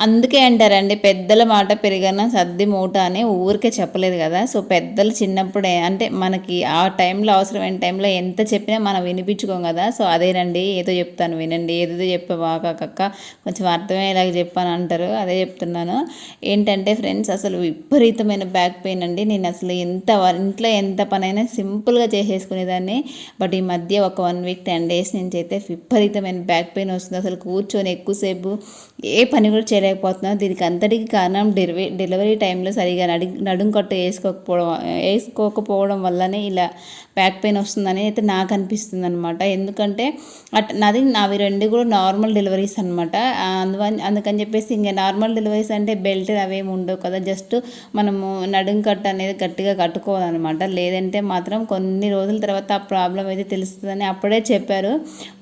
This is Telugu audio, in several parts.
అందుకే అంటారండి పెద్దల మాట పెరిగిన సర్ది మూట అని ఊరికే చెప్పలేదు కదా. సో పెద్దలు చిన్నప్పుడే అంటే మనకి ఆ టైంలో అవసరమైన టైంలో ఎంత చెప్పినా మనం వినిపించుకోం కదా. సో అదేనండి ఏదో చెప్తాను వినండి ఏదో చెప్పావా కక్క కొంచెం అర్థమయ్యేలాగా చెప్పాను అంటారు. అదే చెప్తున్నాను. ఏంటంటే ఫ్రెండ్స్ అసలు విపరీతమైన బ్యాక్ పెయిన్ అండి. నేను అసలు ఎంత వ- ఇంట్లో ఎంత పనైనా సింపుల్గా చేసేసుకునేదాన్ని. బట్ ఈ మధ్య ఒక వన్ వీక్ టెన్ డేస్ నుంచి అయితే విపరీతమైన బ్యాక్ పెయిన్ వస్తుంది. అసలు కూర్చొని ఎక్కువసేపు ఏ పని కూడా చేయలేదు చేయలేకపోతున్నాను దీనికి అంతటికి కారణం డెలివరీ డెలివరీ టైంలో సరిగా నడి నడుం కట్టు వేసుకోకపోవడం వేసుకోకపోవడం వల్లనే ఇలా బ్యాక్ పెయిన్ వస్తుందని అయితే నాకు అనిపిస్తుంది అనమాట ఎందుకంటే అట్ నాది నావి రెండు కూడా నార్మల్ డెలివరీస్ అనమాట అందువని అందుకని చెప్పేసి ఇంకా నార్మల్ డెలివరీస్ అంటే బెల్ట్ అవేమి ఉండవు కదా. జస్ట్ మనము నడుం కట్టు అనేది గట్టిగా కట్టుకోవాలన్నమాట. లేదంటే మాత్రం కొన్ని రోజుల తర్వాత ఆ ప్రాబ్లం అయితే తెలుస్తుందని అప్పుడే చెప్పారు.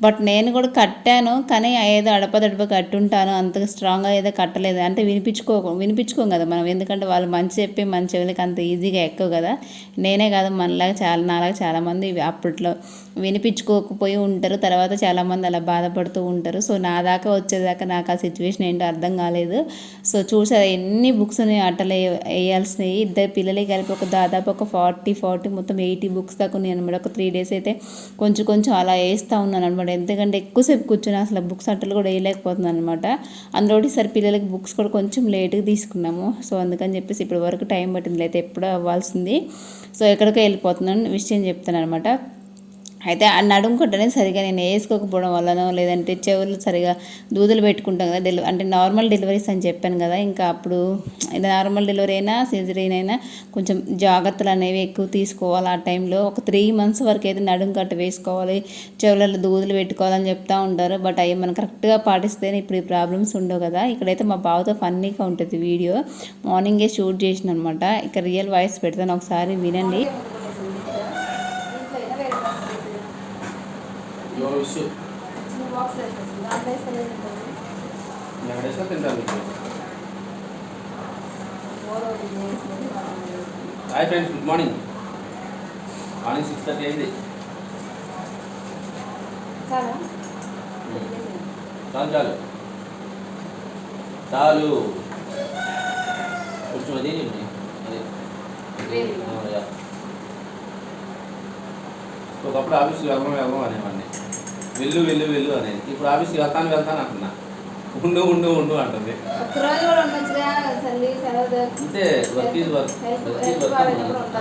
బట్ నేను కూడా కట్టాను కానీ ఏదో అడపదడప కట్టుంటాను అంత స్ట్రాంగ్గా ఏదో కట్టలేదు. అంటే వినిపించుకో వినిపించుకోం కదా మనం. ఎందుకంటే వాళ్ళు మంచి చెప్పి మంచి చెవులకి అంత ఈజీగా ఎక్కువ కదా. నేనే కాదు మనలాగా చాలా నాలాగా చాలామంది ఇవి అప్పట్లో వినిపించుకోకపోయి ఉంటారు. తర్వాత చాలామంది అలా బాధపడుతూ ఉంటారు. సో నా దాకా వచ్చేదాకా నాకు ఆ సిచ్యువేషన్ ఏంటో అర్థం కాలేదు. సో చూసారు ఎన్ని బుక్స్ అట్టలు వేయాల్సినవి. ఇద్దరు పిల్లలకి కలిపి ఒక దాదాపు ఒక ఫార్టీ ఫార్టీ మొత్తం ఎయిటీ బుక్స్ దాకా ఉన్నాయి అనమాట ఒక త్రీ డేస్ అయితే కొంచెం కొంచెం అలా వేస్తూ ఉన్నాను అనమాట ఎందుకంటే ఎక్కువసేపు కూర్చొని అసలు బుక్స్ అట్టలు కూడా వేయలేకపోతున్నాను అనమాట అందులో ఈసారి పిల్లలకి బుక్స్ కూడా కొంచెం లేట్గా తీసుకున్నాము. సో అందుకని చెప్పేసి ఇప్పటి వరకు టైం పట్టింది. అయితే ఎప్పుడో అవ్వాల్సింది. సో ఎక్కడికో వెళ్ళిపోతున్నాను. విషయం చెప్తాను అనమాట అయితే ఆ నడుముకుంటనే సరిగా నేను వేసుకోకపోవడం వల్లనో లేదంటే చెవులు సరిగా దూదులు పెట్టుకుంటాం కదా డెలివరీ అంటే నార్మల్ డెలివరీస్ అని చెప్పాను కదా ఇంకా అప్పుడు ఇది నార్మల్ డెలివరీ అయినా సిజరీన్ అయినా కొంచెం జాగ్రత్తలు అనేవి ఎక్కువ తీసుకోవాలి ఆ టైంలో. ఒక త్రీ మంత్స్ వరకు అయితే నడుము కట్ట వేసుకోవాలి చెవులలో దూదులు పెట్టుకోవాలని చెప్తూ ఉంటారు. బట్ అవి మనం కరెక్ట్గా పాటిస్తేనే ఇప్పుడు ఈ ప్రాబ్లమ్స్ ఉండవు కదా. ఇక్కడైతే మా బావతో ఫన్నీగా ఉంటుంది వీడియో. మార్నింగే షూట్ చేసిన అనమాట ఇక రియల్ వాయిస్ పెడతాను ఒకసారి వినండి. తింటాను hi friends good morning morning six thirty అయింది. చాలు చాలు. చాలు. కొంచెం అది. ఒకప్పుడు ఆఫీస్కి వెళ్దాం వెళ్దాం అనేవాడిని. వెళ్ళు వెళ్ళు వెళ్ళు అనేది. ఇప్పుడు ఆఫీస్కి వెళ్తాను వెళ్తాను అంటున్నా. ఉండు ఉండు ఉండు అంటుంది. అంతే work is work work is work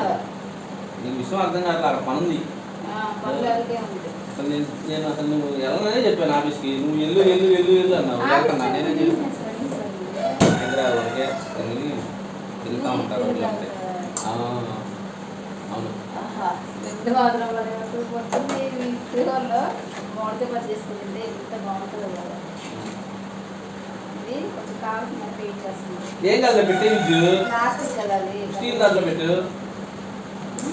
నీకు విషయం అర్థం కావట్లేదు అక్కడ పని ఉంది అసలు నేను నేను అసలు నువ్వు వెళ్ళనే చెప్పాను ఆఫీస్కి నువ్వు వెళ్ళు వెళ్ళు వెళ్ళు వెళ్ళు అన్నావు. వెళ్తున్నా నేనే చెప్పాను? హైదరాబాద్కే వెళ్ళి తిరుగుతూ ఉంటారు అంటే పెద్ద మాత్రం పొద్దున్నే మీ ఫ్రీవర్లో మామిడికాయ పచ్చి చేసుకుంటే ఎంత బాగుంటుందో కదా. ఇది కొంచెం కావాల్సిన వెయిట్ చేస్తుంది ఏం కాదు పెట్టే విద్యు లాస్ట్ కదా అది. స్టీల్ దాంట్లో పెట్టు.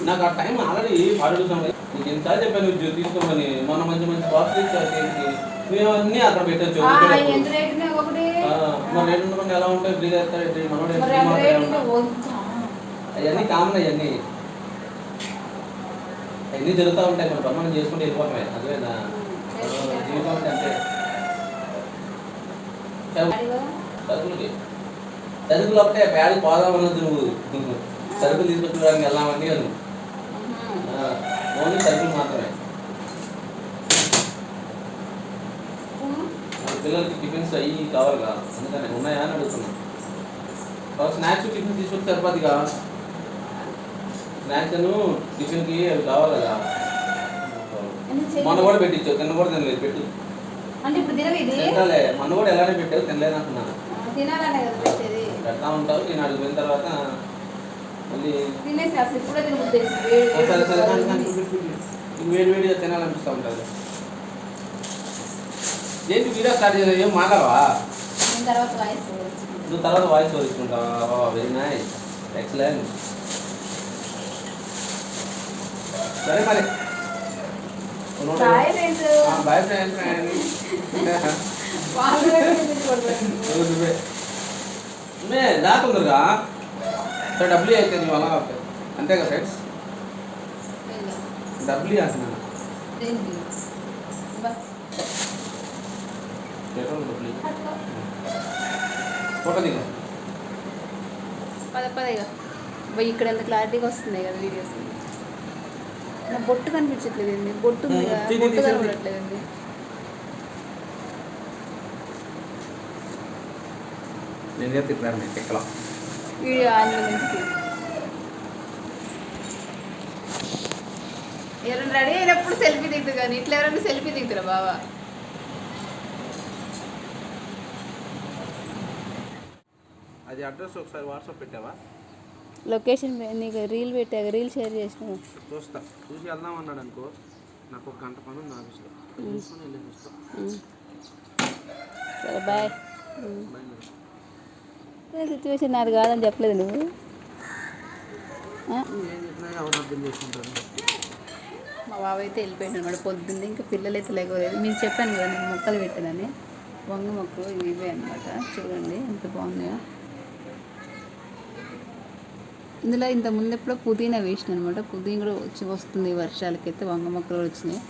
నాకు ఆ టైం ఆల్రెడీ పాడుతాం నీకు ఎన్నిసార్లు చెప్పాను విద్యు తీసుకోమని. మొన్న మంచి మంచి బాక్స్ ఇచ్చారు చేతికి మేము అన్నీ అక్కడ పెట్టచ్చు ఎంత రేట్ మరి ఉండకుండా ఎలా ఉంటాయి మనోడు మరి ఫ్రీ ఎంత రేట్. ఉన్నాయి? వద్దా? అవన్నీ కామన్ అవన్నీ అవన్నీ జరుగుతూ ఉంటాయి మనం పని మనం చేసుకుంటే వెళ్ళిపోవటమే. అదేనా జీవితం అంటే అంతే? సరుకులకి సరుకులు ఒకటే పేడకి పోదాం అన్నది నువ్వు సరుకులు తీసుకొచ్చుకోవడానికి వెళ్ళామని అని. మ్మ్. ఓన్లీ సరుకులు మాత్రమే. పిల్లలకి టిఫిన్స్ అయ్యి కావాలి కదా. అందుకని ఉన్నాయా అని అడుగుతున్నా ఒక స్నాక్స్ టిఫిన్ తీసుకొచ్చి సరిపోద్దిగా? స్నాక్స్ టిఫిన్కి అవి కావాలి కదా? మొన్న కూడా పెట్టించావు తిన్న కూడా తినలేదు పెట్టు. అంటే ఇప్పుడు తినవి ఇది? తింటాలే మొన్న కూడా ఎలానే పెట్టావు తినలేదు అంటున్నాను ఆ, తినాలనే కదా పెట్టేది. పెడతా ఉంటావు నేను అడిగిపోయిన తర్వాత మళ్ళీ తినేసి అసలు ఇప్పుడే "ఓ, సరే సరే వేడి వేడిగా తినాలనిపిస్తూ ఉంటుంది. ఏంటి వీడియో స్టార్ట్ చేయాలి ఏం మాట్లాడవా? నేను తర్వాత వాయిస్ నువ్వు తర్వాత వాయిస్ ఓవర్ ఇచ్చుకుంటావా వెరీ నైస్ ఎక్సలెంట్ సరే మరి. Bye friends. మే దాకుందరుగా సరే డబ్బులు అయితే నీ వల్ల అంతేగా ఫ్రెండ్స్ డబ్బులు అంటున్నాను ఫోటో దిగు. పద పోయి ఇక్కడ ఎంత క్లారిటీగా వస్తుంది కదా వీడియోస్ నా బొట్టు కనిపించట్లేదు ఏంది బొట్టు బొట్టు తీయి, కనబడట్లేదు ఏంది నేను చెప్తున్నాను మీకు ఎక్కడ? వీడియో ఆన్లో నుంచి ఎవరైనా రెడీ అయినప్పుడు సెల్ఫీ దిగుతుంది కానీ ఇట్లా ఎవరైనా సెల్ఫీ దిగుతారా బావా? అది అడ్రస్ ఒకసారి వాట్సాప్ పెట్టావా? లొకేషన్ నీకు రీల్ పెట్టాక రీల్ షేర్ చేసిన చూస్తా. చూసి వెళ్దాం అన్నాడు అనుకో నాకు ఒక గంట పని ఉంది ఆఫీస్లో. సరే బాయ్. మరి. సిచ్యువేషన్ నాది కాదని చెప్పలేదు నువ్వు. మా బావ అయితే వెళ్ళిపోయాడు అనమాట పొద్దున్నే ఇంకా పిల్లలు అయితే లేకపోలేదు. మీకు చెప్పాను కదా నేను మొక్కలు పెట్టానని. వంగ మొక్కలు ఇవి ఇవే అనమాట చూడండి ఎంత బాగున్నాయో. ఇందులో ఇంత ముందు ఎప్పుడో పుదీనా వేసిన అనమాట పుదీనా కూడా వచ్చి వస్తుంది ఈ వర్షాలకైతే వంగ మొక్కలు కూడా వచ్చినాయి.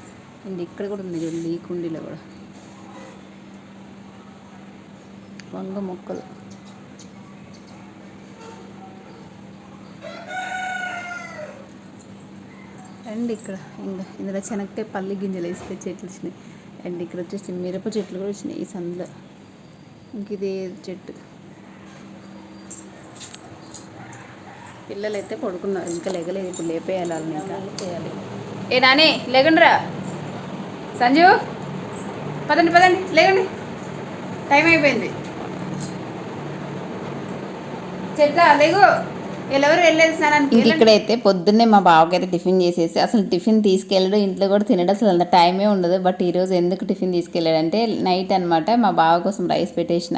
అండ్ ఇక్కడ కూడా ఉంది చూడండి ఈ కుండీలో కూడా. వంగ మొక్కలు. అండ్ ఇక్కడ ఇంకా ఇందులో చెనక్కాయ పల్లి గింజలు వేస్తే చెట్లు వచ్చినాయి. అండ్ ఇక్కడ వచ్చేసి మిరప చెట్లు కూడా వచ్చినాయి ఈ సందులో. ఇంక ఇదే చెట్టు. పిల్లలు అయితే పడుకున్నారు. ఇంకా లెగలేదు. ఇప్పుడు లేపేయాలి వాళ్ళని ఇంకా. చేయాలి ఏ నాని లేకండిరా సంజు పదండి పదండి లేకండి టైం అయిపోయింది. చెట్ల లేగు. వెళ్ళలేదు ఇంక ఇక్కడైతే పొద్దున్నే మా బావకైతే టిఫిన్ చేసేసి అసలు టిఫిన్ తీసుకెళ్ళడు ఇంట్లో కూడా తినడు అసలు అంత టైమే ఉండదు. బట్ ఈరోజు ఎందుకు టిఫిన్ తీసుకెళ్ళాడంటే నైట్ అనమాట మా బావ కోసం రైస్ పెట్టేసిన.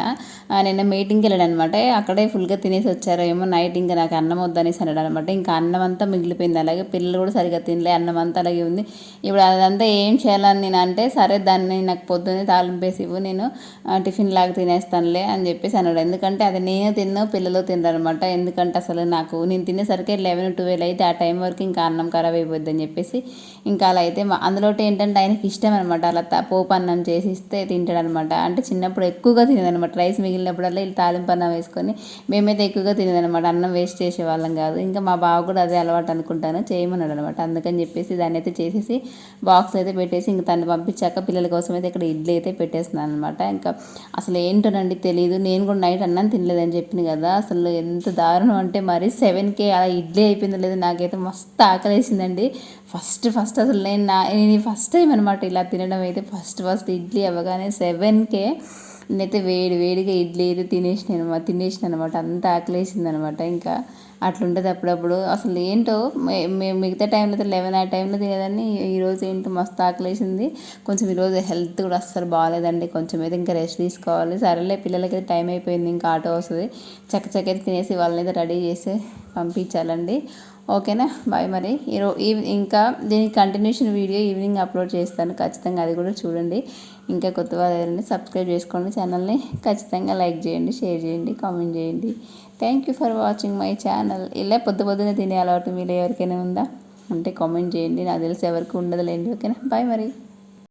నిన్న మీటింగ్కి వెళ్ళాడు అనమాట అక్కడే ఫుల్గా తినేసి వచ్చారు. ఏమో నైట్ ఇంకా నాకు అన్నం వద్దనేసి అన్నాడు అనమాట ఇంకా అన్నం అంతా మిగిలిపోయింది. అలాగే పిల్లలు కూడా సరిగ్గా తినలే అన్నం అంతా అలాగే ఉంది. ఇప్పుడు అదంతా ఏం చేయాలని నేను అంటే సరే దాన్ని నాకు పొద్దున్నే తాలింపేసి ఇవ్వు నేను టిఫిన్ లాగా తినేస్తానులే అని చెప్పేసి అన్నాడు. ఎందుకంటే అది నేను తిన్నా పిల్లలు తినరనమాట ఎందుకంటే అసలు నాకు. నేను తినేసరికి లెవెన్ ట్వెల్వ్ అయితే ఆ టైం వరకు ఇంకా అన్నం ఖరాబ్ అయిపోద్ది అని చెప్పేసి ఇంకా అలా అయితే అందులో ఏంటంటే ఆయనకి ఇష్టం అనమాట అలా త- పోపు అన్నం చేసి ఇస్తే తింటాడు అనమాట అంటే చిన్నప్పుడు ఎక్కువగా తినేదనమాట రైస్ మిగిలినప్పుడల్లా ఇలా తాలింపు అన్నం వేసుకొని మేమైతే ఎక్కువగా తినేదనమాట అన్నం వేస్ట్ చేసేవాళ్ళం కాదు. ఇంకా మా బావ కూడా అదే అలవాటు అనుకుంటాను. చేయమన్నాడు అనమాట అందుకని చెప్పేసి దాన్ని అయితే చేసేసి బాక్స్ అయితే పెట్టేసి ఇంకా తను పంపించాక పిల్లల కోసం అయితే ఇక్కడ ఇడ్లీ అయితే పెట్టేస్తున్నాను అనమాట ఇంకా అసలు ఏంటోనండి తెలియదు నేను కూడా నైట్ అన్నం తినలేదని చెప్పింది కదా. అసలు ఎంత దారుణం అంటే మరి సెవెన్కే అలా ఇడ్లీ అయిపోయిందో లేదో నాకైతే మస్తు ఆకలేసిందండి. ఫస్ట్ ఫస్ట్ అసలు నేను నా నేను ఫస్ట్ టైం అనమాట ఇలా తినడం అయితే ఫస్ట్ ఫస్ట్ ఇడ్లీ అవ్వగానే సెవెన్కే నేనైతే వేడి వేడిగా ఇడ్లీ అయితే తినేసినాను తినేసిన అనమాట అంత ఆకలేసింది అనమాట ఇంకా అట్లుంటుంది అప్పుడప్పుడు. అసలు ఏంటో మే- మేము మిగతా టైంలో అయితే లెవెన్ ఆ టైంలో తినేదాన్ని ఈరోజు ఏంటో మస్తు ఆకలేసింది. కొంచెం ఈరోజు హెల్త్ కూడా అస్సలు బాగాలేదండి. కొంచెం అయితే ఇంకా రెస్ట్ తీసుకోవాలి. సరేలే పిల్లలకి టైం అయిపోయింది ఇంకా ఆటో వస్తుంది. చక్కచక్క అయితే తినేసి వాళ్ళని అయితే రెడీ చేసి పంపించాలండి. ఓకేనా? బాయ్ మరి. ఈరో ఇంకా దీనికి కంటిన్యూషన్ వీడియో ఈవినింగ్ అప్లోడ్ చేస్తాను. ఖచ్చితంగా అది కూడా చూడండి. ఇంకా కొత్త వాళ్ళు ఎవరైనా సబ్స్క్రైబ్ చేసుకోండి ఛానల్ని ఖచ్చితంగా లైక్ చేయండి షేర్ చేయండి కామెంట్ చేయండి. Thank you for watching my channel ఇలా పొద్దు పొద్దున తినే అలవాటు మీరు ఎవరికైనా ఉందా? అంటే కామెంట్ చేయండి. నాకు తెలిసి ఎవరికి ఉండదులేండి. ఓకేనా? బాయ్ మరి.